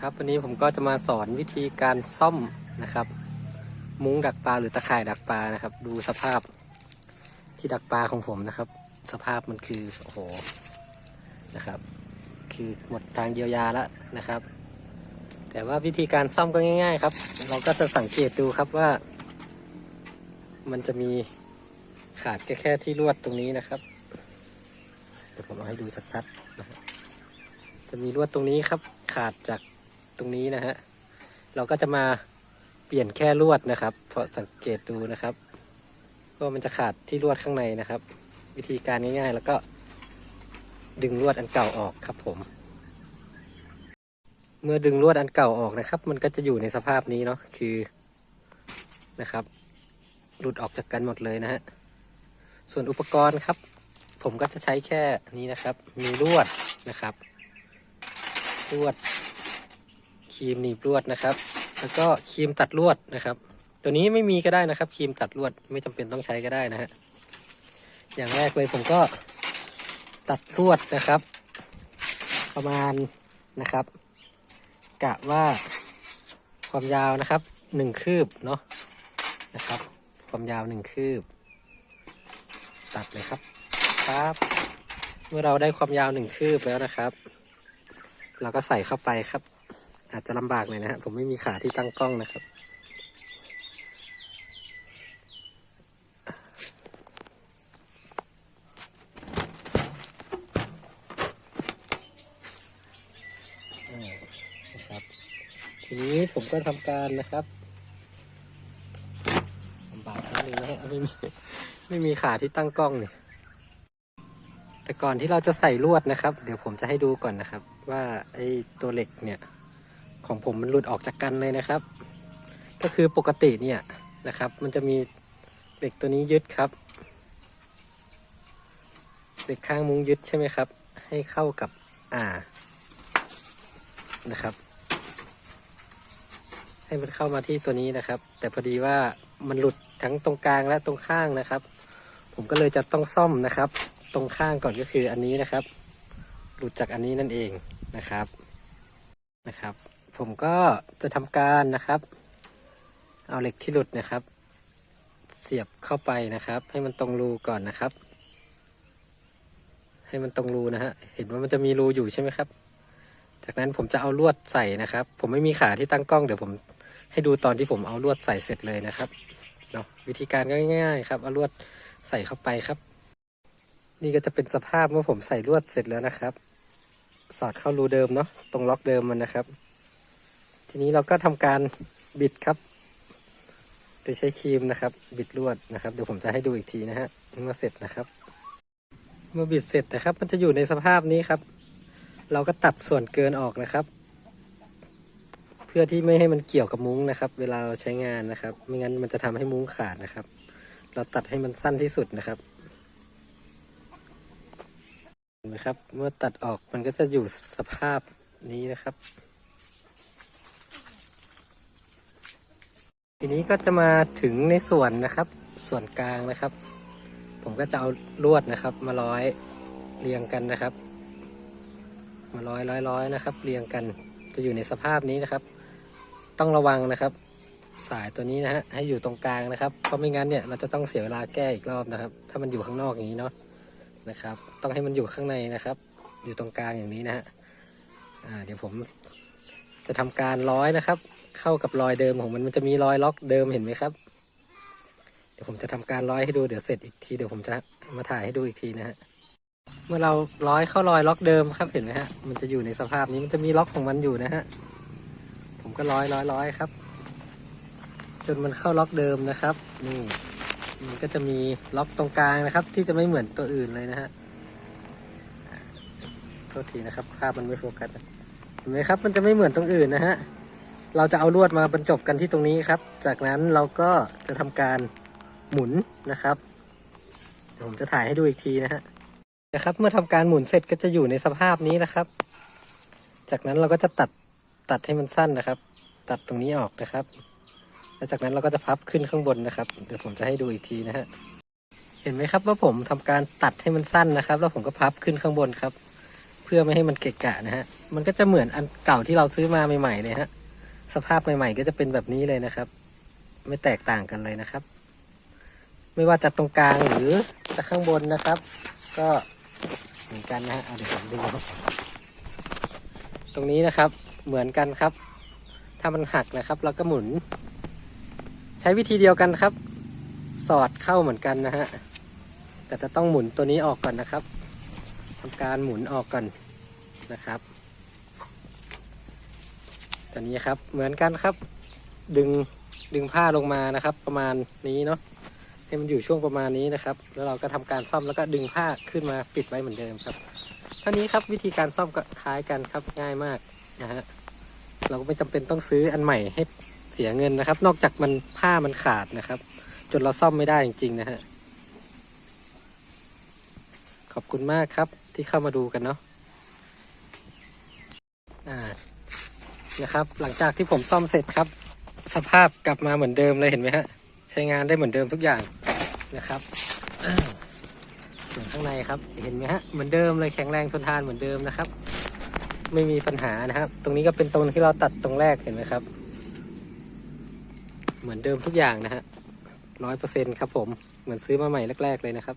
ครับวันนี้ผมก็จะมาสอนวิธีการซ่อมนะครับ มุ้งดักปลาหรือตะข่ายดักปลานะครับ ดูสภาพที่ดักปลาของผมนะครับ สภาพมันคือโอ้โหนะครับ คือหมดทางเยียวยาแล้วนะครับ แต่ว่าวิธีการซ่อมก็ง่าย ๆ ครับ เราก็จะสังเกตดูครับว่า มันจะมีขาดแค่แค่ที่ลวดตรงนี้นะครับเดี๋ยวผมเอาให้ดูชัดๆนะครับจะมีลวดตรงนี้ครับ ขาดจาก ตรงนี้นะฮะ เราก็จะมาเปลี่ยนแค่ลวดนะครับ เพราะสังเกตดูนะครับว่ามันจะขาดที่ลวดข้างในนะครับ วิธีการง่ายๆ แล้วก็ดึงลวดอันเก่าออกครับผม เมื่อดึงลวดอันเก่าออกนะครับ มันก็จะอยู่ในสภาพนี้เนาะคือนะครับ หลุดออกจากกันหมดเลยนะฮะส่วนอุปกรณ์ครับ ผมก็จะใช้แค่นี้นะครับ มีลวดนะครับลวด ครีมหนีบลวดนะครับ แล้วก็ครีมตัดลวดนะครับ ตัวนี้ไม่มีก็ได้นะครับครีมตัดลวดไม่จำเป็นต้องใช้ก็ได้นะฮะอย่างแรกเลยผมก็ตัดลวดนะครับ ประมาณนะครับ กะว่าความยาวนะครับหนึ่งคืบเนาะนะครับ ความยาวหนึ่งคืบ ตัดเลยครับครับเมื่อเราได้ความยาวหนึ่งคืบแล้วนะครับ เราก็ใส่เข้าไปครับ อาจจะลำบากหน่อยนะฮะผมไม่มีขาที่ตั้งกล้องนะครับนะครับ ทีนี้ผมก็ทำการนะครับลำบากนิดนึงนะฮะไม่มีไม่มีขาที่ตั้งกล้องเนี่ยแต่ก่อนที่เราจะใส่ลวดนะครับ เดี๋ยวผมจะให้ดูก่อนนะครับ ว่าไอ้ตัวเหล็กเนี่ย ของผมมันหลุดออกจากกันเลยนะครับ ก็คือปกติเนี่ยนะครับ มันจะมีเหล็กตัวนี้ยึดครับเหล็กข้างมุ้งยึดใช่ไหมครับ ให้เข้ากับอ่านะครับ ให้มันเข้ามาที่ตัวนี้นะครับ แต่พอดีว่ามันหลุดทั้งตรงกลางและตรงข้างนะครับ ผมก็เลยจะต้องซ่อมนะครับ ตรงข้างก่อนก็คืออันนี้นะครับ หลุดจากอันนี้นั่นเองนะครับนะครับ ผมก็จะทำการนะครับ เอาเหล็กที่หลุดนะครับ เสียบเข้าไปนะครับ ให้มันตรงรูก่อนนะครับ ให้มันตรงรูนะฮะเห็นว่ามันจะมีรูอยู่ใช่ไหมครับ จากนั้นผมจะเอาลวดใส่นะครับ ผมไม่มีขาที่ตั้งกล้องเดี๋ยวผมให้ดูตอนที่ผมเอาลวดใส่เสร็จเลยนะครับเนาะวิธีการก็ง่ายๆครับเอาลวดใส่เข้าไปครับ นี่ก็จะเป็นสภาพเมื่อผมใส่ลวดเสร็จแล้วนะครับ สอดเข้ารูเดิมเนาะตรงล็อกเดิมมันนะครับ ทีนี้เราก็ทำการบิดครับ โดยใช้ครีมนะครับ บิดลวดนะครับ เดี๋ยวผมจะให้ดูอีกทีนะฮะเมื่อเสร็จนะครับ เมื่อบิดเสร็จนะครับ มันจะอยู่ในสภาพนี้ครับ เราก็ตัดส่วนเกินออกนะครับ เพื่อที่ไม่ให้มันเกี่ยวกับมุ้งนะครับ เวลาเราใช้งานนะครับ ไม่งั้นมันจะทำให้มุ้งขาดนะครับ เราตัดให้มันสั้นที่สุดนะครับเห็นไหมครับ เมื่อตัดออกมันก็จะอยู่สภาพนี้นะครับ ทีนี้ก็จะมาถึงในส่วนนะครับ ส่วนกลางนะครับ ผมก็จะเอาลวดนะครับ มาร้อยเรียงกันนะครับ มาร้อยร้อยร้อยนะครับ เรียงกันจะอยู่ในสภาพนี้นะครับ ต้องระวังนะครับ สายตัวนี้นะฮะให้อยู่ตรงกลางนะครับ เพราะไม่งั้นเนี่ยเราจะต้องเสียเวลาแก้อีกรอบนะครับ ถ้ามันอยู่ข้างนอกอย่างนี้เนาะนะครับ ต้องให้มันอยู่ข้างในนะครับ อยู่ตรงกลางอย่างนี้นะฮะเดี๋ยวผมจะทำการร้อยนะครับ เข้ากับรอยเดิมของมันมันจะมีรอยล็อกเดิมเห็นไหมครับ เดี๋ยวผมจะทำการร้อยให้ดูเดี๋ยวเสร็จอีกทีเดี๋ยวผมจะมาถ่ายให้ดูอีกทีนะฮะเมื่อเราร้อยเข้ารอยล็อกเดิมครับเห็นไหมฮะมันจะอยู่ในสภาพนี้มันจะมีล็อกของมันอยู่นะฮะผมก็ร้อยร้อยร้อยครับ จนมันเข้าล็อกเดิมนะครับ นี่ มันก็จะมีล็อกตรงกลางนะครับ ที่จะไม่เหมือนตัวอื่นเลยนะฮะโทษทีนะครับ ภาพมันไม่โฟกัสเห็นไหมครับ มันจะไม่เหมือนตรงอื่นนะฮะ เราจะเอาลวดมาบรรจบกันที่ตรงนี้ครับ จากนั้นเราก็จะทำการหมุนนะครับผมจะถ่ายให้ดูอีกทีนะฮะนะครับเมื่อทำการหมุนเสร็จก็จะอยู่ในสภาพนี้นะครับ จากนั้นเราก็จะตัดตัดให้มันสั้นนะครับ ตัดตรงนี้ออกนะครับแล้วจากนั้นเราก็จะพับขึ้นข้างบนนะครับ เดี๋ยวผมจะให้ดูอีกทีนะฮะเห็นไหมครับว่าผมทำการตัดให้มันสั้นนะครับ แล้วผมก็พับขึ้นข้างบนครับ เพื่อไม่ให้มันเกะกะนะฮะมันก็จะเหมือนอันเก่าที่เราซื้อมาใหม่ๆเลยฮะ สภาพใหม่ ๆ ก็จะเป็นแบบนี้เลยนะครับ ไม่แตกต่างกันเลยนะครับ ไม่ว่าจะตรงกลางหรือจะข้างบนนะครับ ก็เหมือนกันนะฮะเอาเดี๋ยวผมดูตรงนี้นะครับเหมือนกันครับ ถ้ามันหักนะครับเราก็หมุน ใช้วิธีเดียวกันครับ สอดเข้าเหมือนกันนะฮะแต่จะต้องหมุนตัวนี้ออกก่อนนะครับทำการหมุนออกก่อนนะครับ ตัวนี้ครับเหมือนกันครับ ดึงดึงผ้าลงมานะครับ ประมาณนี้เนาะให้มันอยู่ช่วงประมาณนี้นะครับ แล้วเราก็ทำการซ่อมแล้วก็ดึงผ้าขึ้นมาปิดไว้เหมือนเดิมครับท่านี้ครับวิธีการซ่อมก็คล้ายกันครับง่ายมากนะฮะเราก็ไม่จำเป็นต้องซื้ออันใหม่ให้เสียเงินนะครับ นอกจากมันผ้ามันขาดนะครับ จนเราซ่อมไม่ได้จริง ๆ นะฮะขอบคุณมากครับที่เข้ามาดูกันเนาะ อ่า นะครับ หลังจากที่ผมซ่อมเสร็จครับ สภาพกลับมาเหมือนเดิมเลยเห็นไหมฮะ ใช้งานได้เหมือนเดิมทุกอย่างนะครับส่วนข้างในครับ เห็นไหมฮะ เหมือนเดิมเลยแข็งแรงทนทานเหมือนเดิมนะครับ ไม่มีปัญหานะครับ ตรงนี้ก็เป็นตรงที่เราตัดตรงแรกเห็นไหมครับ เหมือนเดิมทุกอย่างนะฮะร้อยเปอร์เซ็นครับผม เหมือนซื้อมาใหม่แรก ๆ เลยนะครับ